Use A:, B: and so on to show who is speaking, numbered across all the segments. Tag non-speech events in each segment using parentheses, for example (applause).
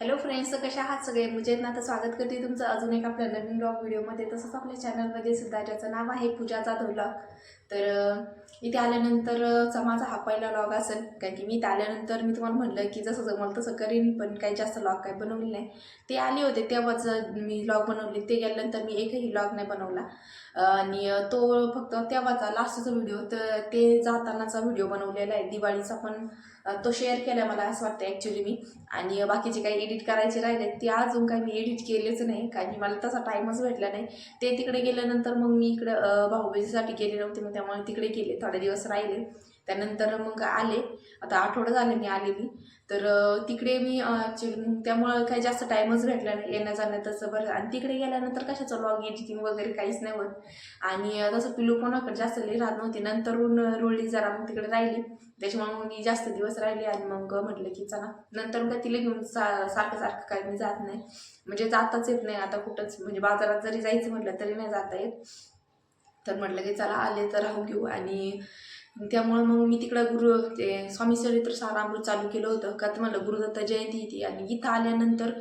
A: Hello friends कशा आहात सगळे? म्हणजे ना? तर स्वागत करते तुमचं अजून एक आपल्या नवीन ब्लॉग व्हिडिओमध्ये तसंच आपल्या चॅनलमध्ये सुद्धा ज्याचं नाव आहे पूजाचा जाधव तर इथे आल्यानंतर माझा हा पहिला लॉग असेल. कारण की मी इथे आल्यानंतर मी तुम्हाला म्हटलं की जसं जमलं तसं करीन पण काही जास्त लॉग काही बनवले नाही. ते आले होते तेव्हाच मी लॉग बनवले. ते गेल्यानंतर मी एकही लॉग नाही बनवला. आणि तो फक्त तेव्हाचा लास्टचा व्हिडिओ तर ते जातानाचा व्हिडिओ बनवलेला आहे. दिवाळीचा पण तो शेअर केला मला असं वाटतं ॲक्च्युली मी. आणि बाकीचे काही एडिट करायचे राहिले ते अजून काही मी एडिट केलेच नाही. कारण मला तसा टाईमच भेटला नाही. ते तिकडे गेल्यानंतर मग मी इकडं भाऊबीजीसाठी गेले नव्हते. मग त्यामुळे तिकडे गेले थोडे दिवस राहिले. त्यानंतर मग आले. आता आठवडं झाले मी आलेली. तर तिकडे मी त्यामुळं काही जास्त टाईमच भेटला नाही. येण्या जाण्यातच बरं. आणि तिकडे गेल्यानंतर कशाचं लॉग एडिटिंग वगैरे काहीच नाही होत. आणि तसं पिलू कोणाकडे जास्त लई राहत नव्हती. नंतरून रुळली जरा मग तिकडे राहिली. त्याच्यामुळे मग मी जास्त दिवस राहिले आणि मग म्हटलं की चला. नंतर मग तिला घेऊन सा सारखं सारखं काही मी जात नाही. म्हणजे जाताच येत नाही. आता कुठंच म्हणजे बाजारात जरी जायचं म्हटलं तरी नाही जाता येत. तर म्हटलं की चला आले तर राहू घेऊ. आणि त्यामुळं मग मी तिकडं गुरु ते स्वामी चरित्र सारामृत चालू केलं होतं. का तर म्हटलं गुरुदत्त जयंती होती आणि इथं आल्यानंतर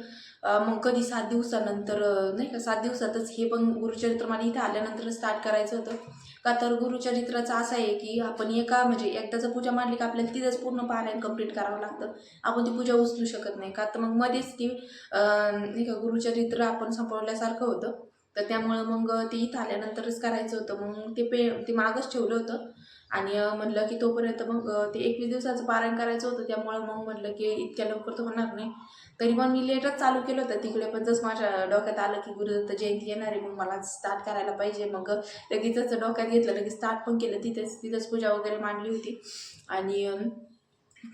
A: मग कधी सात दिवसानंतर नाही का सात दिवसातच हे पण गुरुचरित्र मला इथं आल्यानंतर स्टार्ट करायचं होतं. का तर गुरुचरित्राचं असं आहे की आपण एका म्हणजे एकदाचं पूजा मांडली का आपल्याला तिथंच पूर्ण पारायण कंप्लीट करावं लागतं. आपण ती पूजा उचलू शकत नाही. का तर मग मध्येच ती नाही का गुरुचरित्र आपण संपवल्यासारखं होतं. तर त्यामुळं मग ते इथं आल्यानंतरच करायचं होतं. मग ते पे ते मागच ठेवलं होतं. आणि म्हटलं की तोपर्यंत मग ते एकवीस दिवसाचं पारायण करायचं होतं. त्यामुळं मग म्हटलं की इतक्या लवकर तर होणार नाही. तरी पण मी लेटच चालू केलं होतं. तिकडे पण जसं माझ्या डोक्यात आलं की गुरुदत्त जयंती येणार आहे मग मला स्टार्ट करायला पाहिजे. मग लगेचच डोक्यात घेतलं. लगेच स्टार्ट पण केलं. तिथेच तिथंच पूजा वगैरे मांडली होती. आणि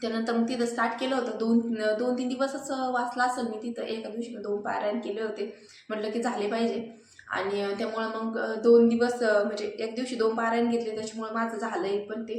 A: त्यानंतर मग तिथं स्टार्ट केलं होतं. दोन दोन तीन दिवसच वाचला असेल मी तिथं. एका दिवशी दोन पारायण केले होते. म्हटलं की झाले पाहिजे. आणि त्यामुळं मग दोन दिवस म्हणजे एक दिवशी दोन पारायण घेतले त्याच्यामुळं माझं झालंय पण ते.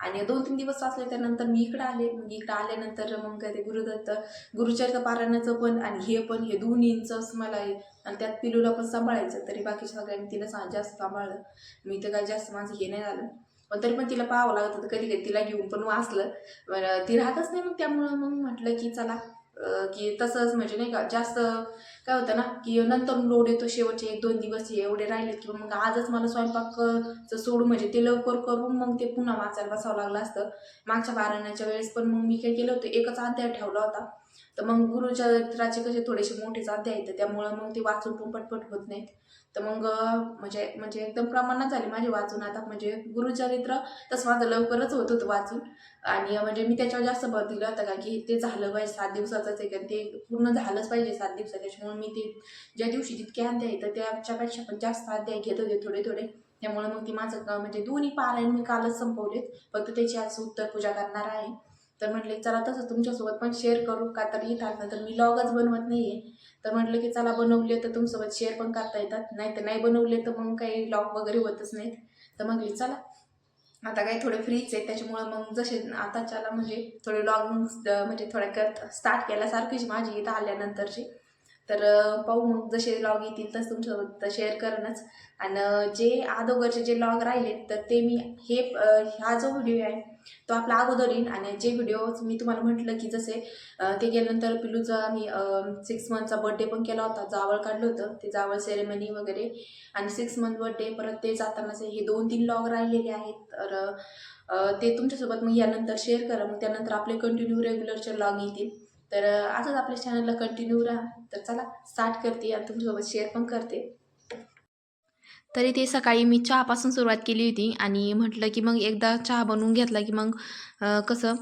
A: आणि दोन तीन दिवस वाचले त्यानंतर मी इकडं आले. मग इकडं आल्यानंतर मग काय ते गुरुदत्त गुरुचरित्र पारायणाचं पण आणि हे पण हे दोन्हींचंच मला आहे आणि त्यात पिलूला पण सांभाळायचं तरी बाकीच्या सगळ्यांनी तिला सा जास्त सांभाळलं. मी तर काय जास्त माझं हे नाही झालं. पण तरी पण तिला पाहावं लागत होतं कधी कधी तिला घेऊन पण वाचलं. बरं ती राहतच नाही मग त्यामुळं मग म्हटलं की चला की तसंच म्हणजे नाही का जास्त काय होतं ना की नंतर लोड येतो शेवटचे एक दोन दिवस एवढे राहिलेत किंवा मग आजच मला स्वयंपाकचं सोडू म्हणजे ते लवकर करून मग ते पुन्हा वाचायला बसावं लागलं असतं. मागच्या पारायणाच्या वेळेस पण मग मी काय केलं होतं एकच अध्याय ठेवला होता. तर मग गुरुचरित्राचे कसे थोडेसे मोठेच अध्याय आहेत त्यामुळं मग ते वाचून पण पटपट होत नाहीत. तर मग म्हणजे म्हणजे एकदम प्रमाणात झाले माझे वाचून. आता म्हणजे गुरुचरित्र तसं माझं लवकरच होत होतं वाचून. आणि म्हणजे मी त्याच्यावर जास्त भर दिला होता का की ते झालं पाहिजे सात दिवसाचंच आहे कारण ते पूर्ण झालंच पाहिजे सात दिवसात. त्याच्यामुळे मी ते ज्या दिवशी जितके अध्याय येतं त्याच्यापेक्षा पण जास्त अध्याय घेत होते थोडे थोडे. त्यामुळे मग ती माझं म्हणजे दोन्ही पारायण मी कालच संपवलेत. फक्त त्याची आज उत्तर पूजा करणार आहे. तर म्हटले चला तसं तुमच्यासोबत पण शेअर करू का तर येतात तर मी लॉगच बनवत नाही आहे तर म्हटलं की चला बनवले तर तुमच्यासोबत शेअर पण करता येतात नाही तर नाही बनवले तर मग काही लॉग वगैरे होतच नाहीत. तर म्हटली चला. आता काही थोडे फ्रीच आहे त्याच्यामुळं मग जसे आताच्याला म्हणजे थोडे लॉग म्हणजे थोड्या स्टार्ट केल्यासारखीच माझी इथं आल्यानंतरची. तर पाहू मग जसे लॉग येतील तसं तुमच्यासोबत शेअर करणंच. आणि जे अगोदरचे जे लॉग राहिले तर ते मी हे हा जो व्हिडिओ आहे तो आपला अगोदर येईन आणि जे व्हिडिओ मी तुम्हाला म्हटलं की जसे ते गेल्यानंतर पिलूचा मी सिक्स मंथचा बड्डे पण केला होता. जावळ काढलं होतं. ते जावळ सेरेमनी वगैरे. आणि सिक्स मंथ बड्डे परत ते जातानाचे हे दोन तीन लॉग राहिलेले आहेत. तर ते तुमच्यासोबत मग यानंतर शेअर करा. मग त्यानंतर आपले कंटिन्यू रेग्युलरचे लॉग येतील. तर आजच आपल्या चॅनलला कंटिन्यू राहा. तर चला स्टार्ट करते आणि तुमच्यासोबत शेअर पण करते. तरी ते सकाळी मी चहापासून सुरुवात केली होती आणि म्हटलं की मग एकदा चहा बनवून घेतला की मग कसं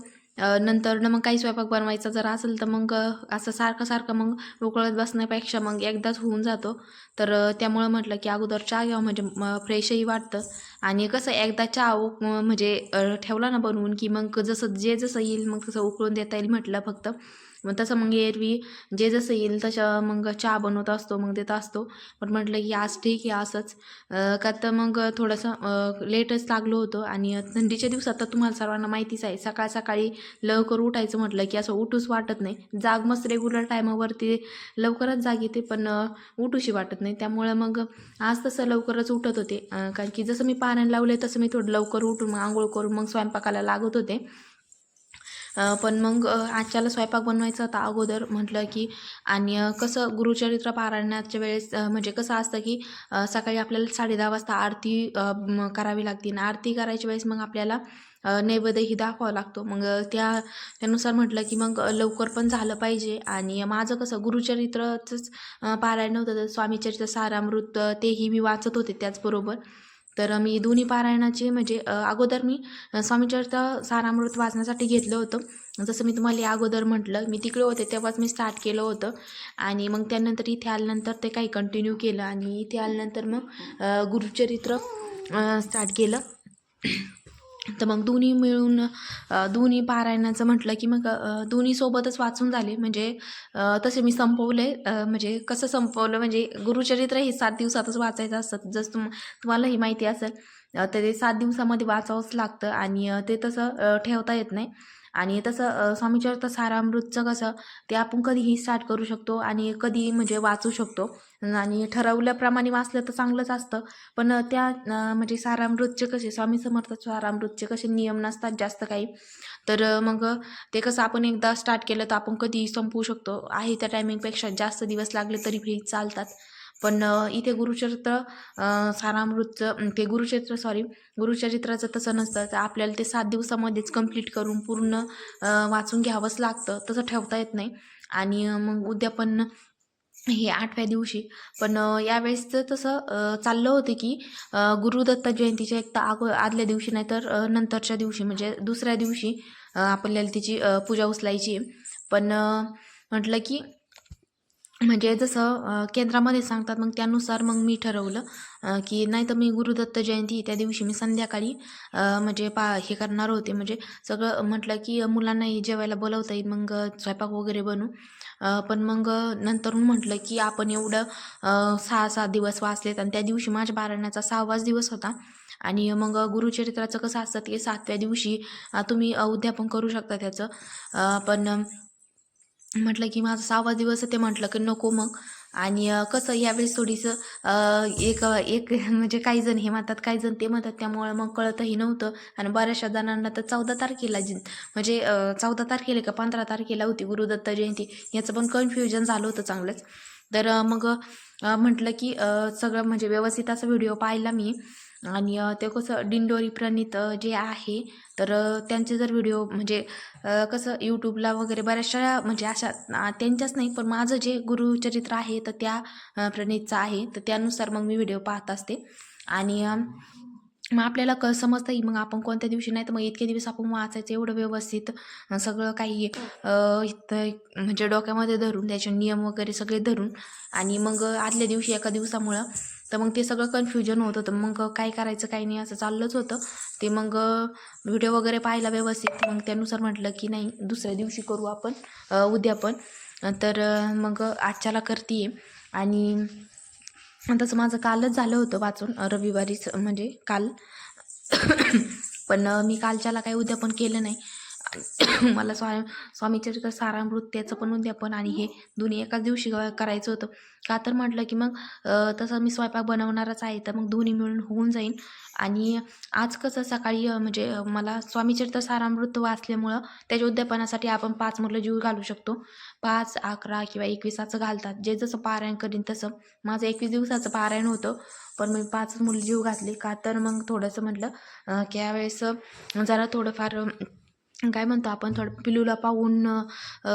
A: नंतर न मग काही स्वयंपाक बनवायचा जर असेल तर मग असं सारखं सारखं मग उकळत बसण्यापेक्षा मग एकदाच होऊन जातो. तर त्यामुळं म्हटलं की अगोदर चहा घ्यावं म्हणजे फ्रेशही वाटतं. आणि कसं एकदा चहा उक म्हणजे ठेवला ना बनवून की मग जसं जे जसं येईल मग तसं उकळून देता येईल म्हटलं फक्त. मग तसं मग एरवी जे जसं येईल तसं मग चहा बनवत असतो मग देत असतो. पण म्हटलं की आज ठीक आहे असंच. का तर मग थोडंसं लेटच लागलो होतं आणि थंडीच्या दिवसात तर तुम्हाला सर्वांना माहितीच आहे सकाळ सकाळी लवकर उठायचं म्हटलं की असं उठूच वाटत नाही. जाग मस्त रेग्युलर टायमावरती लवकरच जाग येते पण उठूशी वाटत नाही. त्यामुळे मग आज तसं लवकरच उठत होते. कारण की जसं मी पाण्याला लावले तसं मी थोडं लवकर उठून मग आंघोळ करून मग स्वयंपाकाला लागत होते.
B: पण मग आजच्याला स्वयंपाक बनवायचा होता अगोदर म्हटलं की आणि कसं गुरुचरित्र पारायणाच्या वेळेस म्हणजे कसं असतं की सकाळी आपल्याला साडे दहा वाजता आरती करावी लागते. आणि आरती करायच्या वेळेस मग आपल्याला नैवेद्यही दाखवावा लागतो. मग त्या त्यानुसार म्हटलं की मग लवकर पण झालं पाहिजे. आणि माझं कसं गुरुचरित्रचंच पारायण होतं. तर स्वामीचरित्र सारामृत तेही मी वाचत होते त्याचबरोबर. तर मी दोन्ही पारायणाचे म्हणजे अगोदर मी स्वामीचरित सारामृत वाचण्यासाठी घेतलं होतं. जसं मी तुम्हाला या अगोदर म्हटलं मी तिकडे होते तेव्हाच मी स्टार्ट केलं होतं. आणि मग त्यानंतर इथे आल्यानंतर ते काही कंटिन्यू केलं आणि इथे आल्यानंतर मग गुरुचरित्र स्टार्ट केलं. तर मग दोन्ही मिळून दोन्ही पारायणाचं म्हटलं की मग दोन्ही सोबतच वाचून झाले. म्हणजे तसे मी संपवले. म्हणजे कसं संपवलं? म्हणजे गुरुचरित्र हे सात दिवसातच वाचायचं असतं. जसं तुम तुम्हालाही माहिती असेल तर ते सात दिवसामध्ये वाचावंच लागतं आणि ते तसं ठेवता येत नाही. आणि तसं स्वामीचरित्र सारामृतचं कसं ते आपण कधीही स्टार्ट करू शकतो आणि कधी म्हणजे वाचू शकतो. आणि ठरवल्याप्रमाणे वाचलं तर चांगलंच असतं. पण त्या म्हणजे सारामृतचे कसे स्वामी समर्थ सारामृतचे कसे नियम नसतात जास्त काही. तर मग ते कसं आपण एकदा स्टार्ट केलं तर आपण कधीही संपवू शकतो. आहे त्या टायमिंगपेक्षा जास्त दिवस लागले तरी चालतात. पण इथे गुरुचरित्र अ, सारामृतचं ते गुरुचरित्र सॉरी गुरुचरित्राचं तसं नसतं. तर आपल्याला ते सात दिवसामध्येच कंप्लीट करून पूर्ण वाचून घ्यावंच लागतं. तसं ठेवता येत नाही. आणि मग उद्या पण हे आठव्या दिवशी. पण यावेळेसचं तसं चाललं होतं की गुरुदत्त जयंतीच्या एक तर आगो आदल्या दिवशी नाही तर नंतरच्या दिवशी म्हणजे दुसऱ्या दिवशी आपल्याला तिची पूजा उचलायची पण म्हटलं की म्हणजे जसं केंद्रामध्ये सांगतात मग त्यानुसार मग मी ठरवलं की नाही तर मी गुरुदत्त जयंती त्या दिवशी मी संध्याकाळी म्हणजे पा हे करणार होते. म्हणजे सगळं म्हटलं की मुलांनाही जेवायला बोलवता येईल मग स्वयंपाक वगैरे बनू. पण मग नंतरून म्हटलं की आपण एवढं सहा सात दिवस वाचलेत आणि त्या दिवशी माझ्या बाराण्याचा सहावाच दिवस होता. आणि मग गुरुचरित्राचं कसं असतं की सातव्या दिवशी तुम्ही अध्यापन उद्यापन करू शकता त्याचं. पण म्हटलं की माझा सहावा दिवस आहे ते म्हटलं की नको मग. आणि कसं यावेळेस थोडीसं एक एक म्हणजे काही जण हे म्हणतात काही जण ते म्हणतात त्यामुळे मग कळतही नव्हतं. आणि बऱ्याचशा जणांना तर चौदा तारखेला जि म्हणजे चौदा तारखेला का पंधरा तारखेला होती गुरुदत्त जयंती याचं पण कन्फ्युजन झालं होतं चांगलंच. तर मग म्हटलं की सगळं म्हणजे व्यवस्थित असा व्हिडिओ पाहिला मी. आणि ते कसं दिंडोरी प्रणित जे आहे तर त्यांचे जर व्हिडिओ म्हणजे कसं यूट्यूबला वगैरे बऱ्याचशा म्हणजे अशा त्यांच्याच नाही पण माझं जे गुरुचरित्र आहे तर त्या प्रणितचं आहे तर त्यानुसार मग मी व्हिडिओ पाहत असते. आणि मग आपल्याला क समजतंही मग आपण कोणत्या दिवशी नाही तर मग इतके दिवस आपण वाचायचं एवढं व्यवस्थित सगळं काही इथं म्हणजे डोक्यामध्ये धरून त्याचे नियम वगैरे सगळे धरून आणि मग आदल्या दिवशी एका दिवसामुळं तर मग ते सगळं कन्फ्युजन होत. होतं मग काय करायचं काय नाही असं चाललंच होतं. ते मग व्हिडिओ वगैरे पाहिला व्यवस्थित. मग त्यानुसार म्हटलं की नाही दुसऱ्या दिवशी करू आपण उद्या पण. तर मग आजच्याला करते आणि तसं माझं कालच झालं होतं वाचून रविवारीच म्हणजे काल. (coughs) पण मी कालच्याला काही उद्यापन केलं नाही. (coughs) मला स्वा स्वामीचरित्र सारामृत त्याचं पण उद्यापन आणि हे दोन्ही एकाच दिवशी करायचं होतं. का तर म्हटलं की मग तसं मी स्वयंपाक बनवणारच आहे तर मग दोन्ही मिळून होऊन जाईल आणि आज कसं सकाळी म्हणजे मला स्वामीचरित्र सारामृत वाचल्यामुळं त्याच्या उद्यापनासाठी आपण पाच मुलं जीव घालू शकतो. पाच अकरा किंवा एकवीसाचं घालतात. जे जसं पारायण करीन तसं. माझं एकवीस दिवसाचं पारायण होतं पण मी पाच मुलं जीव घातले. का तर मग थोडंसं म्हटलं की यावेळेस जरा थोडंफार काय म्हणतो आपण थोडं पिलूला पाहून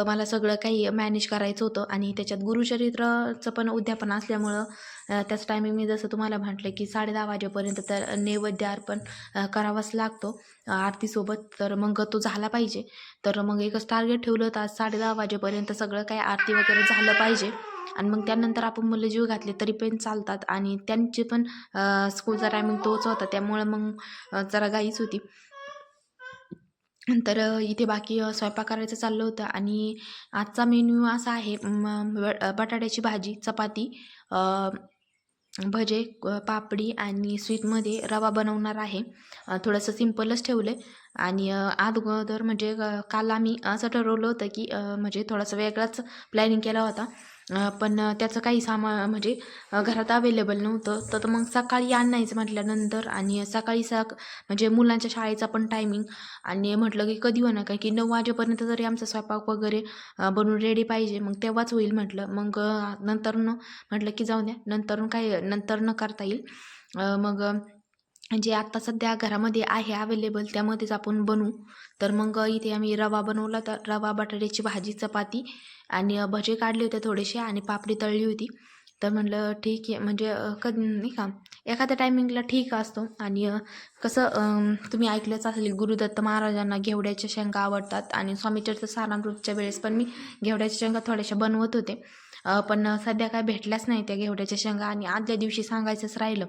B: मला सगळं काही मॅनेज करायचं होतं आणि त्याच्यात गुरुचरित्राचं पण उद्यापन असल्यामुळं त्याच टायमिंग मी जसं तुम्हाला म्हटलं की साडे दहा वाजेपर्यंत तर नैवेद्य अर्पण करावाच लागतो. आरतीसोबत तर मग तो झाला पाहिजे. तर मग एकच टार्गेट ठेवलं तर आज साडे दहा वाजेपर्यंत सगळं काही आरती वगैरे झालं पाहिजे. आणि मग त्यानंतर आपण मुलं जीव घातले तरी पण चालतात आणि त्यांची पण स्कूलचा टायमिंग तोच होता. त्यामुळं मग जरा घाईच होती. तर इथे बाकी स्वयंपाक करायचं चाललं होतं आणि आजचा मेन्यू असा आहे ब- बटाट्याची भाजी चपाती भजे पापडी आणि स्वीटमध्ये रवा बनवणार आहे. थोडंसं सिम्पलच ठेवलं आहे. आणि अगोदर म्हणजे काल आम्ही असं ठरवलं होतं की म्हणजे थोडासा वेगळाच प्लॅनिंग केला होता. पण त्याचं काही सामा म्हणजे घरात अवेलेबल नव्हतं. तर मग सकाळी आणायचं म्हटल्यानंतर आणि सकाळी सक म्हणजे मुलांच्या शाळेचा पण टायमिंग आणि म्हटलं की कधी होणार? काय की नऊ वाजेपर्यंत जरी आमचा स्वयंपाक वगैरे बनून बनवून रेडी पाहिजे मग तेव्हाच होईल म्हटलं. मग नंतर नंतरनं म्हटलं की जाऊ द्या. नंतर काय नंतर न करता येईल. मग जे आत्ता सध्या घरामध्ये आहे अवेलेबल त्यामध्येच आपण बनवू. तर मग इथे आम्ही रवा बनवला तर रवा बटाट्याची भाजी चपाती आणि भजे काढले होते थोडेसे आणि पापडी तळली होती. तर म्हटलं ठीक आहे. म्हणजे कधी नाही का एखाद्या टायमिंगला ठीक असतो. आणि कसं तुम्ही ऐकलंच असेल गुरुदत्त महाराजांना घेवड्याच्या शेंगा आवडतात. आणि स्वामीचरित्र सारामृतच्या वेळेस पण मी घेवड्याच्या शेंगा थोड्याशा बनवत होते. पण सध्या काय भेटल्याच नाही त्या घेवड्याच्या शेंगा. आणि आदल्या दिवशी सांगायचंच राहिलं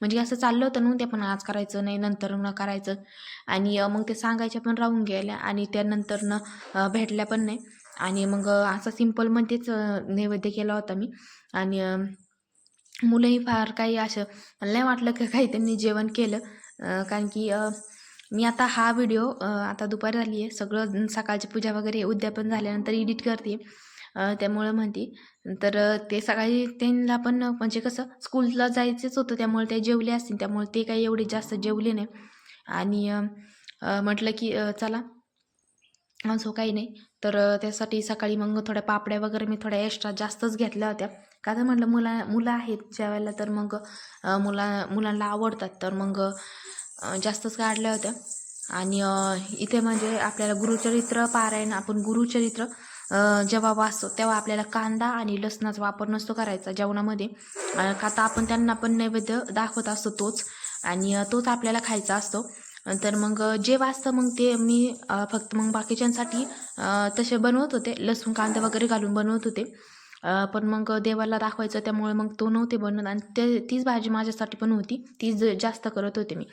B: म्हणजे असं चाललं होतं ना ते पण आज करायचं नाही नंतर न करायचं. आणि मग ते सांगायच्या पण राहून गेल्या आणि त्यानंतर न भेटल्या पण नाही. आणि मग असं सिम्पलमध्येच नैवेद्य केला होता मी. आणि मुलंही फार काही असं मला नाही वाटलं की काही त्यांनी जेवण केलं. कारण की मी आता हा व्हिडिओ आता दुपारी झाली आहे सगळं सकाळची पूजा वगैरे उद्यापन झाल्यानंतर एडिट करते त्यामुळं म्हणते. तर ते सकाळी त्यांना पण म्हणजे कसं स्कूलला जायचंच होतं त्यामुळे ते जेवले असतील. त्यामुळे ते काही एवढे जास्त जेवले नाही. आणि म्हटलं की चला असो काही नाही. तर त्यासाठी सकाळी मग थोड्या पापड्या वगैरे मी थोड्या एक्स्ट्रा जास्तच घेतल्या होत्या. का तर म्हटलं मुला मुलं आहेत जेवायला तर मग मुला मुलांना आवडतात. तर मग जास्तच काढल्या होत्या. आणि इथे म्हणजे आपल्याला गुरुचरित्र पारायण आपण गुरुचरित्र जेव्हा वाचतो तेव्हा आपल्याला कांदा आणि लसणाचा वापर नसतो करायचा जेवणामध्ये. आता आपण त्यांना पण नैवेद्य दाखवत असतो तोच आणि तोच आपल्याला खायचा असतो. तर मग जे वाचतं मग ते मी फक्त मग बाकीच्यांसाठी तसे बनवत होते. लसूण कांदा वगैरे घालून बनवत होते. पण मग देवाला दाखवायचं त्यामुळे मग तो नव्हते बनवत आणि ते तीच भाजी माझ्यासाठी पण होती. तीच जास्त करत होते मी.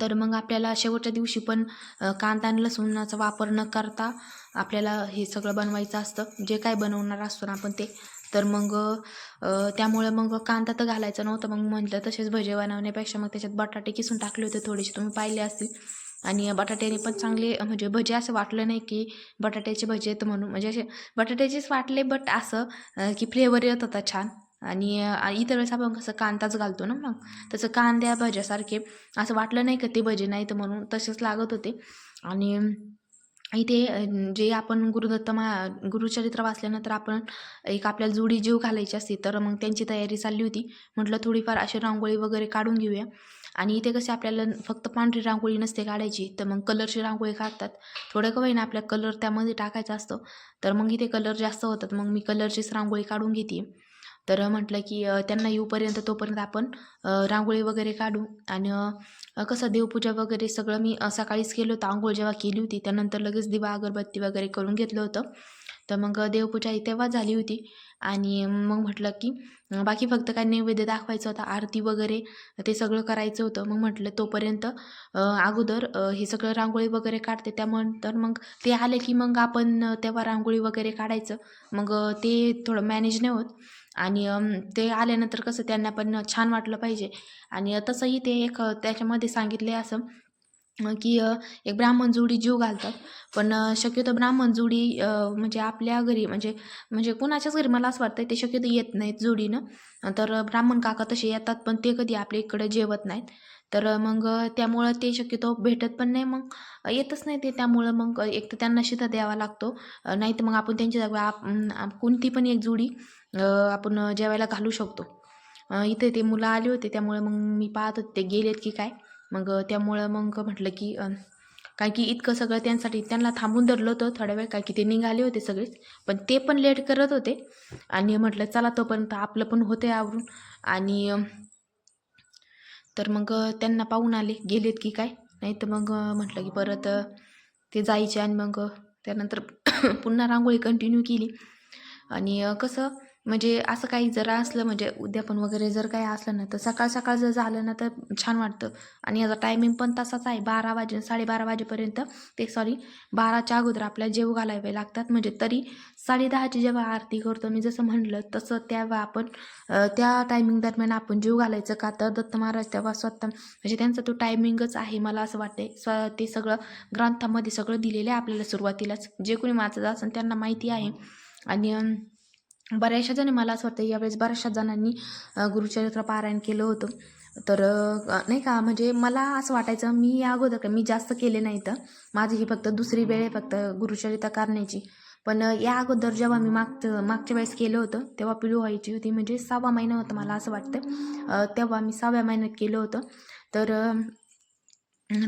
B: तर मग आपल्याला शेवटच्या दिवशी पण कांदा आणि लसूणाचा वापर न करता आपल्याला हे सगळं बनवायचं असतं. जे काय बनवणार असतो ना आपण ते. तर मग त्यामुळे मग कांदा तर घालायचा नव्हता. मग म्हटलं तसेच भजे बनवण्यापेक्षा मग त्याच्यात बटाटे किसून टाकले होते थोडेसे. तुम्ही पाहिले असतील. आणि बटाट्याने पण चांगले म्हणजे भजे असं वाटलं नाही की बटाट्याचे भजे आहेत म्हणून. म्हणजे असे बटाट्याचेच वाटले बट असं की फ्लेवर येत होता छान. आणि इतर वेळेस आपण कसं कांदाच घालतो ना मग. तसं कांद्या भज्यासारखे असं वाटलं नाही का ते भजे नाहीत म्हणून तसेच लागत होते. आणि इथे जे आपण गुरुदत्त मा गुरुचरित्र वाचल्यानंतर आपण एक आपल्याला जुडी जीव घालायची असते तर मग त्यांची तयारी चालली होती. म्हटलं थोडीफार अशी रांगोळी वगैरे काढून घेऊया. आणि इथे कसे आपल्याला फक्त पांढरी रांगोळी नसते काढायची तर मग कलरची रांगोळी काढतात. थोडं का होईना आपल्या कलर त्यामध्ये टाकायचा असतो. तर मग इथे कलर जास्त होतात मग मी कलरचीच रांगोळी काढून घेते तर म्हटलं की त्यांना येऊपर्यंत तोपर्यंत आपण रांगोळी वगैरे काढू. आणि कसं देवपूजा वगैरे सगळं मी सकाळीच केलं होतं. आंघोळ जेव्हा केली होती त्यानंतर लगेच दिवा अगरबत्ती वगैरे करून घेतलं होतं. तर मग देवपूजा ही तेव्हा झाली होती. आणि मग म्हटलं की बाकी फक्त काय नैवेद्य दाखवायचं होतं आरती वगैरे ते सगळं करायचं होतं. मग म्हटलं तोपर्यंत अगोदर हे सगळं रांगोळी वगैरे काढते त्यानंतर मग ते आले की मग आपण तेव्हा रांगोळी वगैरे काढायचं. मग ते थोडं मॅनेज नाही होत. आणि ते आल्यानंतर कसं त्यांना पण छान वाटलं पाहिजे. आणि तसंही ते एक त्याच्यामध्ये सांगितले असं की एक ब्राह्मण जोडी जीव घालतात. पण शक्यतो ब्राह्मण जोडी म्हणजे आपल्या घरी म्हणजे म्हणजे कोणाच्याच घरी मला असं वाटतं ते शक्यतो येत नाहीत जोडीनं. तर ब्राह्मण काका तसे येतात पण ते कधी आपल्या इकडे जेवत नाहीत. तर मग त्यामुळं ते शक्यतो भेटत पण नाही. मग येतच नाही ते. त्यामुळं मग एक तर त्यांना शिधा द्यावा लागतो. नाही तर मग आपण त्यांच्या जागा आप कोणती पण एक जोडी आपण जेवायला घालू शकतो. इथे ते मुलं आले होते. त्यामुळे मग मी पाहत होते. ते गेलेत की काय? मग त्यामुळं मग म्हटलं की काय की इतकं सगळं त्यांसाठी त्यांना थांबून धरलं होतं थोड्या वेळ. काय की ते निघाले होते सगळेच. पण ते पण लेट करत होते. आणि म्हटलं चला तोपर्यंत आपलं पण होते आवरून. आणि तर मग त्यांना पाहून आले. गेलेत की काय? नाही तर मग म्हटलं की परत ते जायचे आणि मग त्यानंतर (coughs) पुन्हा रांगोळी कंटिन्यू केली. आणि कसं म्हणजे असं काही जर असलं म्हणजे उद्यापन वगैरे जर काही असलं ना तर सकाळ सकाळ जर झालं ना तर छान वाटतं. आणि याचा टायमिंग पण तसाच आहे. बारा वाजे साडेबारा वाजेपर्यंत ते सॉरी बाराच्या अगोदर आपल्याला जेव घालावे लागतात. म्हणजे तरी साडेदहाची जेव्हा आरती करतो मी जसं म्हणलं तसं तेव्हा आपण त्या टायमिंग दरम्यान आपण जीव घालायचं का? तर दत्त महाराज तेव्हा स्वतः म्हणजे त्यांचा तो टायमिंगच आहे मला असं वाटते स्व ते सगळं ग्रंथामध्ये सगळं दिलेलं आहे आपल्याला सुरुवातीलाच. जे कोणी वाचत असेल त्यांना माहिती आहे. आणि बऱ्याचशा जणी मला असं वाटतं यावेळेस बऱ्याचशा जणांनी गुरुचरित्र पारायण केलं होतं. तर नाही का म्हणजे मला असं वाटायचं मी या अगोदर का मी जास्त केले नाही तर. माझी ही फक्त दुसरी वेळ आहे फक्त गुरुचरित्र करण्याची पण या अगोदर जेव्हा मी मागचं मागच्या वेळेस केलं होतं तेव्हा पिलू व्हायची होती म्हणजे सहावा महिना होता मला असं वाटतं. तेव्हा मी सहाव्या महिन्यात केलं होतं. तर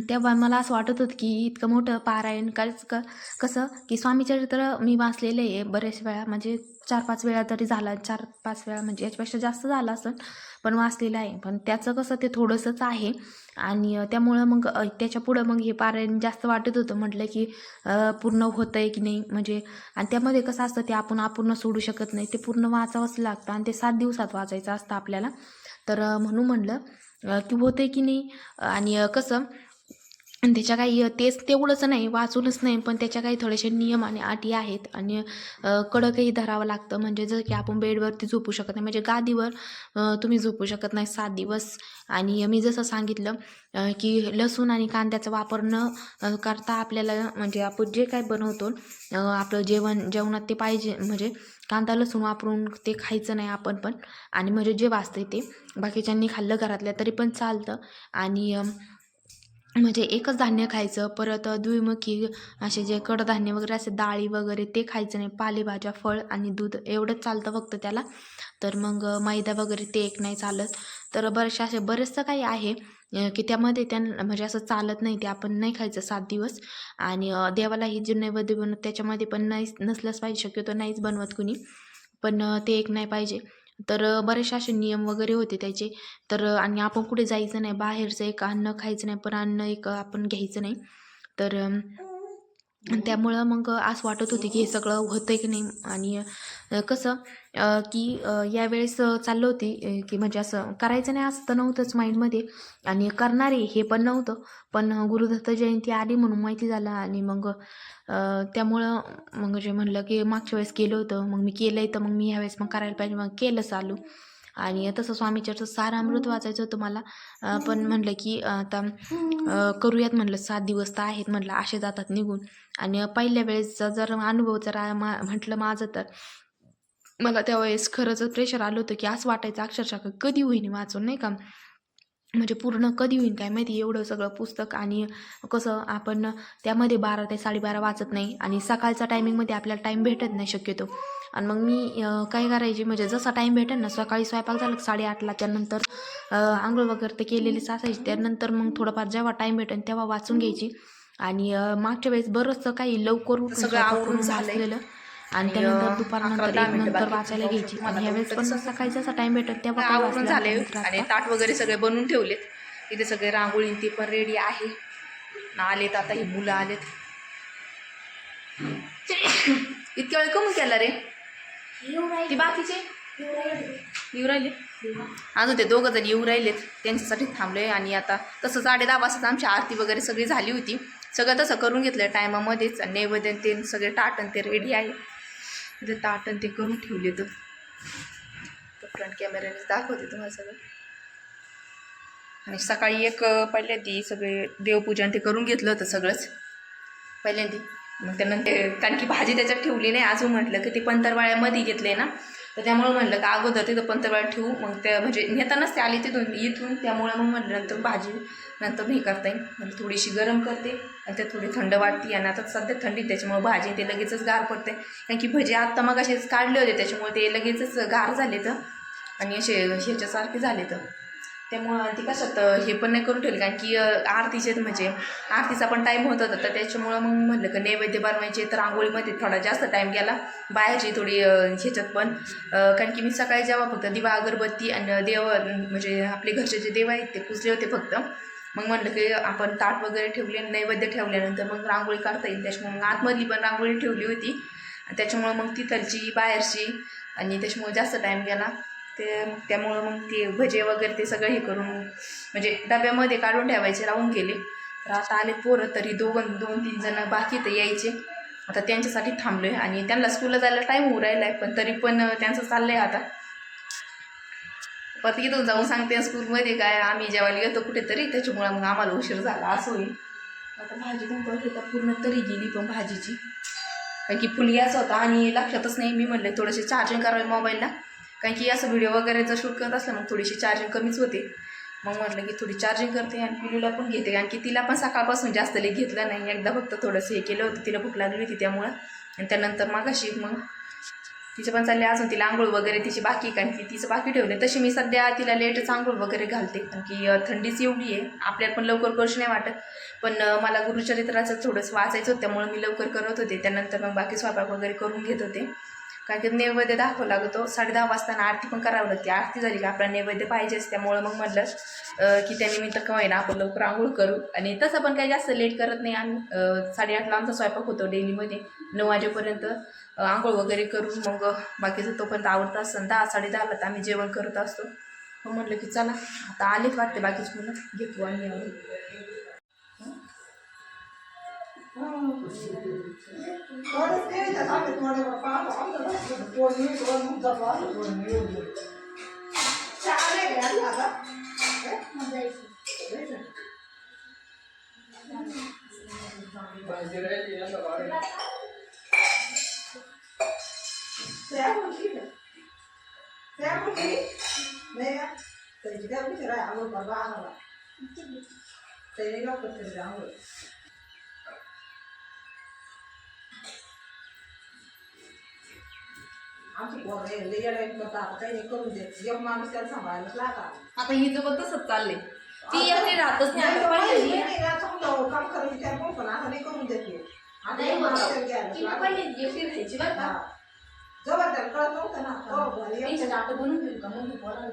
B: तेव्हा मला असं वाटत होतं की इतकं मोठं पारायण काहीच क कसं की स्वामीचरित्र मी वाचलेलं आहे बरेच वेळा म्हणजे चार पाच वेळा तरी झाला चार पाच वेळा म्हणजे याच्यापेक्षा जास्त झालं असं पण वाचलेलं आहे. पण त्याचं कसं ते थोडंसंच आहे आणि त्यामुळं मग त्याच्या पुढं मग हे पारायण जास्त वाटत होतं. म्हटलं की पूर्ण होतं आहे की नाही? म्हणजे आणि त्यामध्ये कसं असतं ते आपण अपूर्ण सोडू शकत नाही. ते पूर्ण वाचावंच लागतं आणि ते सात दिवसात वाचायचं असतं आपल्याला. तर म्हणून म्हणलं की होतं की नाही? आणि कसं आणि त्याच्या काही तेच तेवढंच नाही वाचूनच नाही पण त्याच्या काही थोडेसे नियम आणि अटी आहेत. आणि कडकही धरावं लागतं. म्हणजे जर की आपण बेडवरती झोपू शकत नाही. म्हणजे गादीवर तुम्ही झोपू शकत नाही सात दिवस. आणि मी जसं सांगितलं की लसूण आणि कांद्याचा वापर न करता आपल्याला म्हणजे आपण जे काय बनवतो आपलं जेवण जेवणात ते पाहिजे. म्हणजे कांदा लसूण वापरून ते खायचं नाही आपण पण. आणि म्हणजे जे वाचते ते बाकीच्यांनी खाल्लं घरातल्या तरी पण चालतं. आणि म्हणजे एकच धान्य खायचं परत द्विमुखी असे जे कडधान्य वगैरे असे डाळी वगैरे ते खायचं नाही. पालेभाज्या फळ आणि दूध एवढंच चालतं फक्त त्याला. तर मग मैदा वगैरे ते एक नाही चालत. तर बरेचसे असे बरेचसं काही आहे की त्यामध्ये त्यांना म्हणजे असं चालत नाही ते. आपण नाही खायचं सात दिवस. आणि देवालाही देवाला ही जे नैवेद्य बनवत त्याच्यामध्ये पण नाही नसलंच पाहिजे. शक्यतो नाहीच बनवत कुणी. पण ते एक नाही पाहिजे. तर बरेचसे असे नियम वगैरे होते त्याचे. तर आणि आपण कुठे जायचं नाही बाहेरचं एक अन्न खायचं नाही पण अन्न एक आपण घ्यायचं नाही. तर त्यामुळं मग असं वाटत होते की हे सगळं होतं की नाही. आणि कसं की यावेळेस चाललं होती की म्हणजे असं करायचं नाही असं तर नव्हतंच माइंडमध्ये. आणि करणारे हे पण नव्हतं. पण गुरुदत्त जयंती आली म्हणून माहिती झालं आणि मग त्यामुळं मग जे म्हणलं की मागच्या वेळेस केलं होतं. मग मी केलं आहे तर मग मी ह्यावेळेस मग करायला पाहिजे. मग केलं चालू. आणि तसं स्वामीचरचं सारामृत वाचायचं होतं मला. अं, पण म्हणलं की आता अं, करूयात म्हणलं सात दिवस तर आहेत म्हणलं असे जातात निघून. आणि पहिल्या वेळेसचा जर अनुभव जर मा म्हटलं माझं तर मला त्यावेळेस खरंच प्रेशर आलं होतं की असं वाटायचं अक्षरशः कधी होईन वाचून नाही का? म्हणजे पूर्ण कधी होईन काय माहिती एवढं सगळं पुस्तक आणि कसं आपण त्यामध्ये बारा ते साडेबारा वाचत नाही आणि सकाळचा टायमिंगमध्ये आपल्याला टाईम भेटत नाही शक्यतो. आणि मग मी काय करायची? म्हणजे जसा टाईम भेटेल ना सकाळी स्वयंपाक झाला साडेआठला त्यानंतर आंघोळ वगैरे तर केलेलीच असायची. त्यानंतर मग थोडंफार जेव्हा टाईम भेटेल तेव्हा वाचून घ्यायची. आणि मागच्या वेळेस बरंचसं काही लवकर उठून. वाचलेलं आणि त्यानंतर दुपारनंतर नंतर वाचायला घ्यायची. आणि ह्यावेळेस
A: तर
B: पण सकाळी जसा टाईम भेटेल तेव्हा
A: आवरून झाले आणि. ताट वगैरे सगळे बनवून ठेवलेत. इथे सगळे रांगोळी ते पण रेडी आहे. ना आलेत आता ही मुलं आलेत. इतक्या वेळ कमी केला रे? ती बाकीचे? येऊ राहिले. अजून ते दोघं जण येऊ राहिलेत. त्यांच्यासाठी थांबलोय आणि आता तसं साडे दहा वाजता आमची आरती वगैरे सगळी झाली होती. सगळं तसं करून घेतलं टायमामध्येच आणि नैवेद्य आणि ते सगळे ताटण ते रेडी आहे. ते ताटण ते करून ठेवले तर फ्रंट कॅमेऱ्याने दाखवते तुम्हाला सगळं. आणि सकाळी एक पहिल्यांदी सगळे देवपूजन ते करून घेतलं होतं सगळंच. पहिल्यांदी. मग त्यानंतर कारण की भाजी त्याच्यात ठेवली नाही अजून म्हटलं की ती पंतरवाळ्यामध्ये घेतले ना. तर त्यामुळे म्हटलं का अगोदर तिथं पंतरवाळ्यात ठेवू मग त्या म्हणजे नेतानाच ते आली तिथून इथून. त्यामुळे मग म्हटलं नंतर भाजी नंतर हे करता. येईल म्हणजे थोडीशी गरम करते आणि त्यात थोडी थंड वाटते. आणि आता सध्या थंडी त्याच्यामुळे भाजी ते लगेचच गार पडते. कारण की भजी आत्ता मग असेच काढले होते त्याच्यामुळे ते लगेचच गार झाले तर आणि असे ह्याच्यासारखे झाले तर त्यामुळं ती कशात हे पण नाही करून ठेवले. कारण की आरतीचे म्हणजे. आरतीचा पण टाईम होत होता. तर त्याच्यामुळं मग म्हणलं का नैवेद्य बनवायचे. तर रांगोळीमध्ये थोडा जास्त टाईम गेला. बाहेरची थोडी ह्याच्यात पण. कारण की मी सकाळी जेव्हा फक्त दिवा अगरबत्ती आणि देव म्हणजे आपले घरचे जे देव आहेत ते पुजले होते फक्त. मग म्हणलं की आपण ताट वगैरे ठेवले आणि नैवेद्य ठेवल्यानंतर मग रांगोळी काढता येईल. त्याच्यामुळे मग आतमधली पण रांगोळी ठेवली होती. त्याच्यामुळं मग तिथलची बाहेरची आणि त्याच्यामुळे जास्त टाईम गेला. ते त्यामुळं मग ते भजे वगैरे ते सगळं हे करून म्हणजे डब्यामध्ये काढून ठेवायचे राहून गेले. तर आता आले पोरं तरी दोघं दोन तीन जण बाकी तर यायचे. आता त्यांच्यासाठी थांबलो आहे आणि त्यांना स्कूलला जायला टाईम होऊ राहिला आहे पण तरी पण त्यांचं चाललं आहे आता. परत इथून जाऊन सांगते स्कूलमध्ये काय आम्ही जेवायला येतो कुठेतरी त्याच्यामुळं मग आम्हाला उशीर झाला असं होईल. आता भाजी पण बघते तर पूर्ण तरी गेली पण भाजीची. कारण की फुल गॅस होता आणि लक्षातच नाही मी म्हटलं थोडेसे चार्जिंग करावे मोबाईलला कारण की असं व्हिडिओ वगैरे जर शूट करत असलं मग थोडीशी चार्जिंग कमीच होते. मग म्हटलं की थोडी चार्जिंग करते आणि पिलूला पण घेते. कारण की तिला पण सकाळपासून जास्त लेख घेतलं नाही. एकदा फक्त थोडंसं हे केलं होतं तिला भूक लागली होती त्यामुळं. आणि त्यानंतर मग अशी मग तिचं पण चालले अजून तिला आंघोळ वगैरे तिची बाकी कारण की तिचं बाकी ठेवले तशी मी सध्या तिला लेटच आंघोळ वगैरे घालते. कारण की थंडीच एवढी आहे. आपल्याला पण लवकर करूच नाही वाटत. पण मला गुरुचरित्राचं थोडंसं वाचायचं होतं. त्यामुळे मी लवकर करत होते. त्यानंतर मग बाकी स्वयंपाक वगैरे करून घेत होते. कारण की नैवेद्य दाखवावं लागतो. साडे दहा वाजताना आरती पण करावं लागते. आरती झाली का आपला नैवेद्य पाहिजेच. त्यामुळं मग म्हटलं की त्यानिमित्त कमाई ना आपण लवकर आंघोळ करू. आणि तसं पण काही जास्त लेट करत नाही आम्ही. साडेआठला आमचा स्वयंपाक होतो डेलीमध्ये. नऊ वाजेपर्यंत आंघोळ वगैरे करून मग बाकीचं तोपर्यंत आवडतं असतं दहा साडे दहाला तर आम्ही जेवण करत असतो. मग म्हटलं की चला आता आलेच वाटते बाकीची मुलं. घेतो आणि आवडू
C: आमची पोरं लई येडे करतात आता काही करून देत. एक माणूस त्याला सांभाळायलाच
A: आता. हिचं पण तसंच चाललंय ती एकटी राहतच नाही आता पहिली
C: काम विचार कोण पण आता नाही करून देते आता
B: नाही
C: एक
B: होत.
C: माणूस त्याला घ्यायलाच
B: तिला
C: लागतं.
B: पहिले एकटी राहायची बरं का.
C: हा. जवळ त्याला कळत नव्हतं ना. तो घरी
B: त्यांच्या घेऊ का मग पोरांना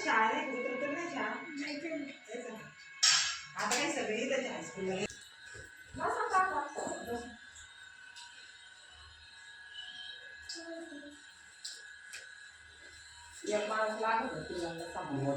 C: शाळा नाही रुद्र तर शाळा नाही आता काय सगळे त्याच्या हायस्कूलला Yang malas lagi, tapi yang tetap mau.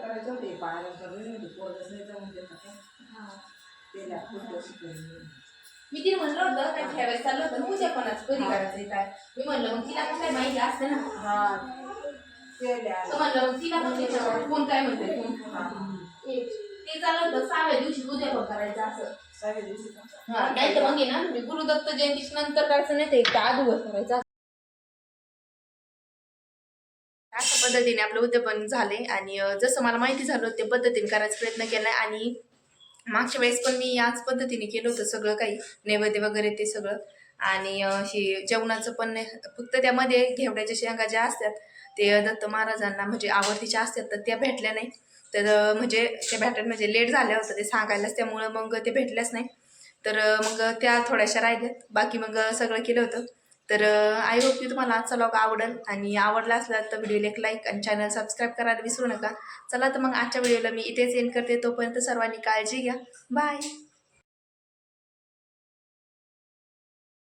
C: करायचं होते पायाला तर रोहिणी होती पोरगंच नाही जमून देत होतं. त्याला पुढचं शिकवलं.
B: मी तिला म्हणलं होतं काय ठेवायचं चाललं होतं पूजा पण आज कधी करायचं काय मी म्हणलं मग तिला काय माहिती असते ना
C: हा. त्याला
B: तर म्हणलं मग तिला पण कोण काय म्हणते कोण ते चाललं होतं सहाव्या दिवशी उद्या पण करायचं असं
C: सहाव्या दिवशी?
B: हा, नाही तर मग आहे ना म्हणजे गुरुदत्त जयंतीच्या नंतर करायचं नाही ते अगोदर करायचं
A: अशा पद्धतीने आपलं उद्यापन झाले आणि जसं मला माहिती झालं त्या पद्धतीने करायचा प्रयत्न केला आणि मागच्या वेळेस पण मी याच पद्धतीने केलं होतं सगळं काही नैवेद्य वगैरे ते सगळं. आणि अशी हे जेवणाचं पण फक्त त्यामध्ये घेवड्याच्या शेंगा ज्या असतात ते दत्त महाराजांना म्हणजे आवडतीच्या असतात तर त्या भेटल्या नाही. तर म्हणजे त्या भेटत म्हणजे लेट झाल्या होतं ते सांगायलाच त्यामुळं मग ते भेटल्याच नाही. तर मग त्या थोड्याशा राहिल्यात बाकी मग सगळं केलं होतं. तर आय होप की तुम्हाला आजचा लॉग आवडेल. आणि आवडला असला तर व्हिडिओला एक लाईक आणि चॅनल सबस्क्राईब करायला विसरू नका. चला तर मग आजच्या व्हिडिओला मी इथेच एंड करते. तोपर्यंत सर्वांनी काळजी घ्या. बाय